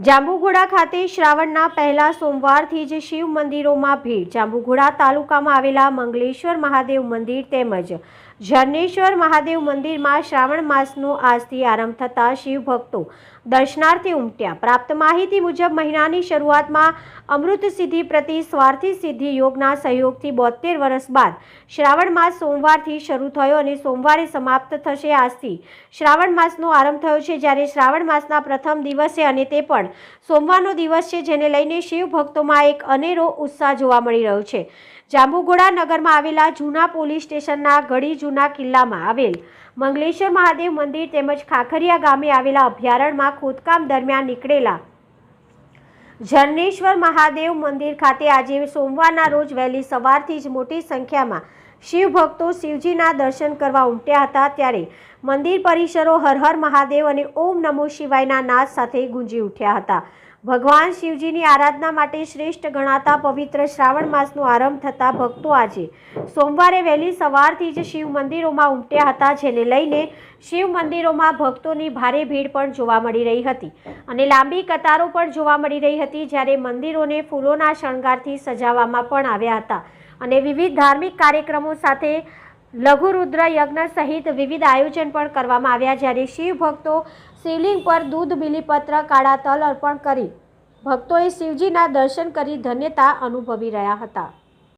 જાંબુઘોડા ખાતે શ્રાવણના પહેલા સોમવારથી જ શિવ મંદિરોમાં ભીડ. જાંબુઘોડા તાલુકામાં આવેલા મંગલેશ્વર મહાદેવ મંદિર તેમજ ઝરનેશ્વર મહાદેવ મંદિરમાં શ્રાવણ માસનો આજથી આરંભ થતાં શિવ ભક્તો દર્શનાર્થે ઉમટ્યા. પ્રાપ્ત માહિતી મુજબ મહિનાની શરૂઆતમાં અમૃત સિદ્ધિ પ્રતિ સ્વાર્થી સિદ્ધિ યોગના સહયોગથી બોતેર વર્ષ બાદ શ્રાવણ માસ સોમવારથી શરૂ થયો અને સોમવારે સમાપ્ત થશે આજથી. શ્રાવણ માસનો આરંભ થયો છે જ્યારે શ્રાવણ માસના પ્રથમ દિવસે અને તે પણ સોમવારનો દિવસ છે જેને લઈને શિવ ભક્તોમાં એક અનેરો ઉત્સાહ જોવા મળી રહ્યો છે. જાંબુગોડા નગરમાં આવેલા જૂના પોલીસ સ્ટેશનના ગળી જૂના કિલ્લામાં આવેલ મંગલેશ્વર મહાદેવ મંદિર તેમજ ખાખરિયા ગામે આવેલા અભયારણ્યમાં ખોદકામ દરમિયાન નીકળેલા જર્નેશ્વર મહાદેવ મંદિર ખાતે આજે સોમવારના રોજ વહેલી સવારથી જ મોટી સંખ્યામાં શિવ ભક્તો શિવજીના દર્શન કરવા ઉમટ્યા હતા ત્યારે મંદિર પરિસરો હર હર મહાદેવ અને ઓમ નમો શિવાયના નાદ સાથે ગુંજી ઉઠ્યા હતા. ભગવાન શિવજીની આરાધના માટે શ્રેષ્ઠ ગણાતા પવિત્ર શ્રાવણ માસનો આરંભ થતા ભક્તો આજે સોમવારે વહેલી સવારથી જ શિવ મંદિરોમાં ઉમટ્યા હતા, જેને લઈને શિવ મંદિરોમાં ભક્તોની ભારે ભીડ પણ જોવા મળી રહી હતી અને લાંબી કતારો પણ જોવા મળી રહી હતી, જ્યારે મંદિરોને ફૂલોના શણગારથી સજાવવામાં પણ આવ્યા હતા. અને વિવિધ ધાર્મિક કાર્યક્રમો સાથે લઘુરુદ્ર યજ્ઞ સહિત વિવિધ આયોજન પણ કરવામાં આવ્યા, જ્યારે શિવ ભક્તો શિવલિંગ પર દૂધ, બિલીપત્ર, કાળા તલ અર્પણ કરી ભક્તોએ શિવજીના દર્શન કરી ધન્યતા અનુભવી રહ્યા હતા.